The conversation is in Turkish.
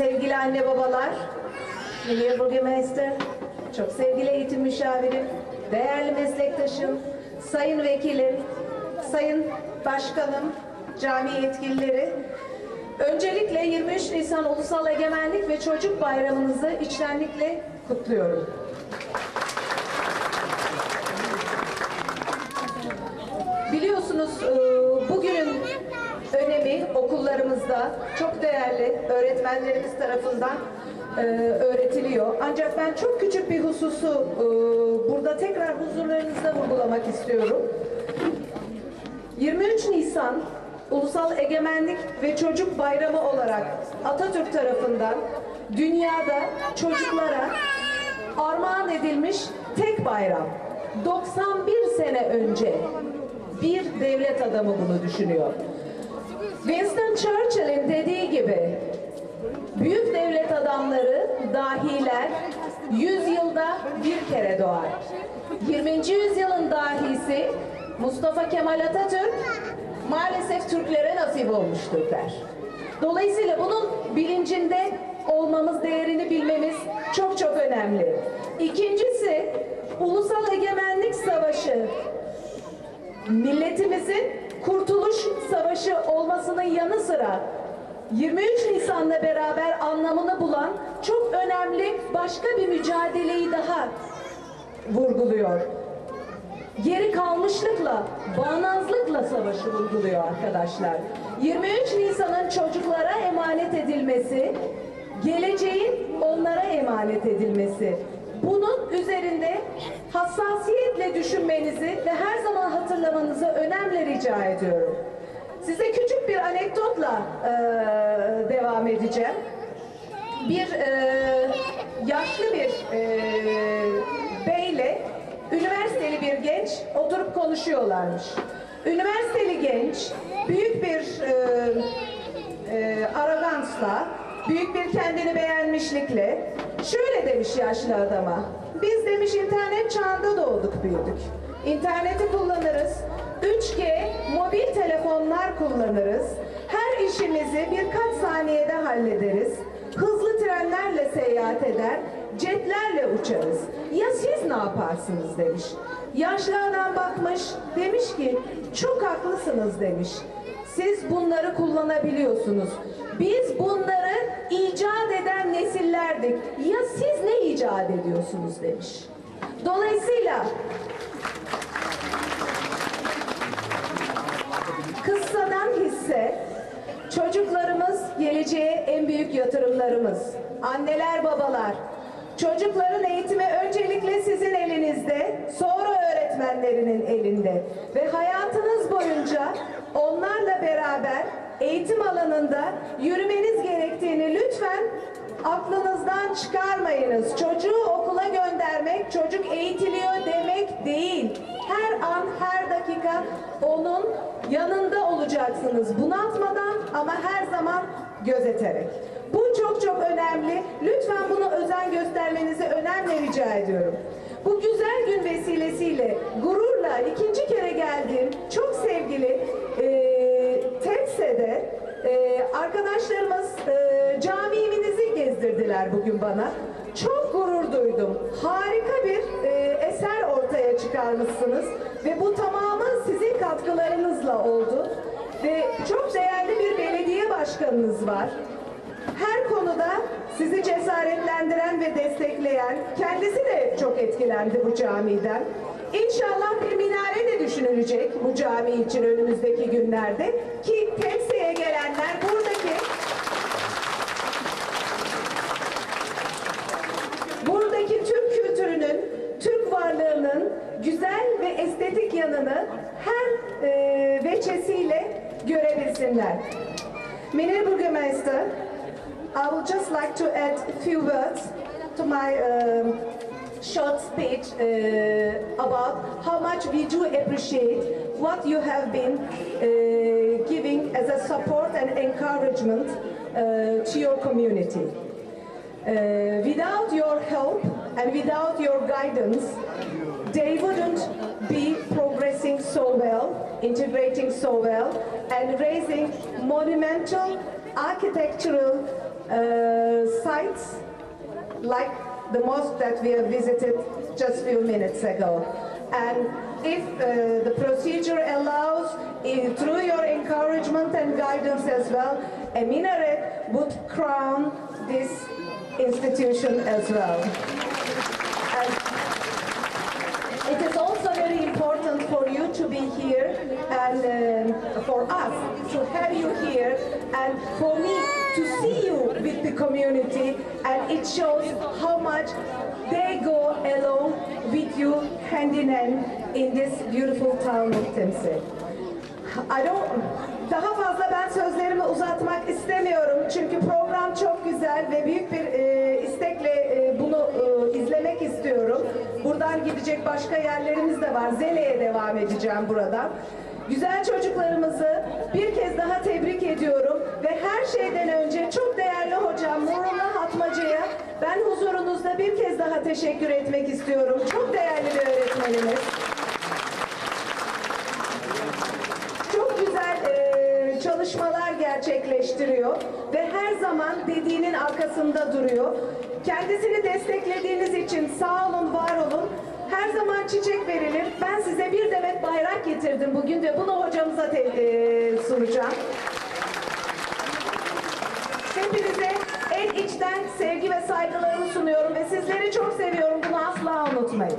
sevgili anne babalar, Milli Burgermeister, çok sevgili eğitim müşavirim, değerli meslektaşım, sayın vekilim, sayın başkanım, cami yetkilileri, öncelikle 23 Nisan Ulusal Egemenlik ve Çocuk Bayramınızı içtenlikle kutluyorum. Okullarımızda çok değerli öğretmenlerimiz tarafından e, öğretiliyor. Ancak ben çok küçük bir hususu e, burada tekrar huzurlarınızda vurgulamak istiyorum. 23 Nisan Ulusal Egemenlik ve Çocuk Bayramı olarak Atatürk tarafından dünyada çocuklara armağan edilmiş tek bayram. 91 sene önce bir devlet adamı bunu düşünüyor. Winston Churchill'in dediği gibi büyük devlet adamları, dahiler 100 yılda bir kere doğar. 20. yüzyılın dahisi Mustafa Kemal Atatürk maalesef Türklere nasip olmuştur der. Dolayısıyla bunun bilincinde olmamız, değerini bilmemiz çok çok önemli. İkincisi, Ulusal Egemenlik Savaşı milletimizin kurtuluş savaşı olmasının yanı sıra 23 Nisan'la beraber anlamını bulan çok önemli başka bir mücadeleyi daha vurguluyor. Geri kalmışlıkla, bağnazlıkla savaşı vurguluyor arkadaşlar. 23 Nisan'ın çocuklara emanet edilmesi, geleceğin onlara emanet edilmesi. Bunun üzerinde hassasiyetle düşünmenizi ve her zaman hatırlamanızı önemli rica ediyorum. Size küçük bir anekdotla eee, devam edeceğim. Bir eee, yaşlı bir eee, beyle üniversiteli bir genç oturup konuşuyorlarmış. Üniversiteli genç büyük bir eee e, aragansla, büyük bir kendini beğenmişlikle şöyle demiş yaşlı adama. Biz demiş internet çağında doğduk büyüdük. İnterneti kullanırız. 3G mobil telefonlar kullanırız. Her işimizi birkaç saniyede hallederiz. Hızlı trenlerle seyahat eder, jetlerle uçarız. Ya siz ne yaparsınız demiş. Yaşlı adam bakmış, demiş ki çok haklısınız demiş. Siz bunları kullanabiliyorsunuz. Biz bunları icat eden nesillerdik. Ya siz ne icat ediyorsunuz demiş. Dolayısıyla kıssadan hisse çocuklarımız geleceğe en büyük yatırımlarımız. Anneler babalar çocukların eğitimi öncelikle sizin elinizde sonra öğretmenlerinin elinde ve hayatınız boyunca onlarla beraber eğitim alanında yürümeniz gerektiğini lütfen aklınızdan çıkarmayınız. Çocuğu okula göndermek, çocuk eğitiliyor demek değil. Her an, her dakika onun yanında olacaksınız. Bunaltmadan ama her zaman gözeterek. Bu çok çok önemli. Lütfen bunu özen göstermenizi önemli rica ediyorum. Bu güzel gün vesilesiyle gururla ikinci kere geldiğim çok sevgili e, TEPSE'de e, arkadaşlarımız e, camimizi gezdirdiler bugün bana. Çok gurur duydum. Harika bir e, eser ortaya çıkarmışsınız ve bu tamamı sizin katkılarınızla oldu. Ve çok değerli bir belediye başkanınız var. Her konuda sizi cesaretlendiren ve destekleyen, kendisi de çok etkilendi bu camiden. İnşallah bir minare de düşünülecek bu cami için önümüzdeki günlerde ki Gelenler buradaki buradaki Türk kültürünün, Türk varlığının güzel ve estetik yanını her e, veçesiyle görebilsinler. Meneer Burgermeister, I would just like to add a few words to my um, short speech uh, about how much we do appreciate what you have been uh, giving as a support and encouragement uh, to your community. Uh, without your help and without your guidance, they wouldn't be progressing so well, integrating so well, and raising monumental architectural uh, sites like the mosque that we have visited just a few minutes ago. And if uh, the procedure allows, eh, through your encouragement and guidance as well, a minaret would crown this institution as well. And it is also very important for you to be here and um, for us to have you here and for me to see you with the community and it shows how much they go along with you hand in hand in this beautiful town of Temsil. I don't, daha fazla ben sözlerimi uzatmak istemiyorum çünkü program çok güzel ve büyük bir e, istekle Buradan gidecek başka yerlerimiz de var. Zele'ye devam edeceğim buradan. Güzel çocuklarımızı bir kez daha tebrik ediyorum ve her şeyden önce çok değerli hocam Nurullah Hatmacı'ya ben huzurunuzda bir kez daha teşekkür etmek istiyorum. Çok değerli bir öğretmenimiz. çok güzel e, çalışmalar gerçekleştiriyor ve her zaman dediğinin arkasında duruyor. Kendisini desteklediğiniz için sağ olun, var olun. Her zaman çiçek verilir. Ben size bir demet bayrak getirdim bugün ve bunu hocamıza e, sunacağım. Hepinize en içten sevgi ve saygılarımı sunuyorum ve sizleri çok seviyorum. Bunu asla unutmayın.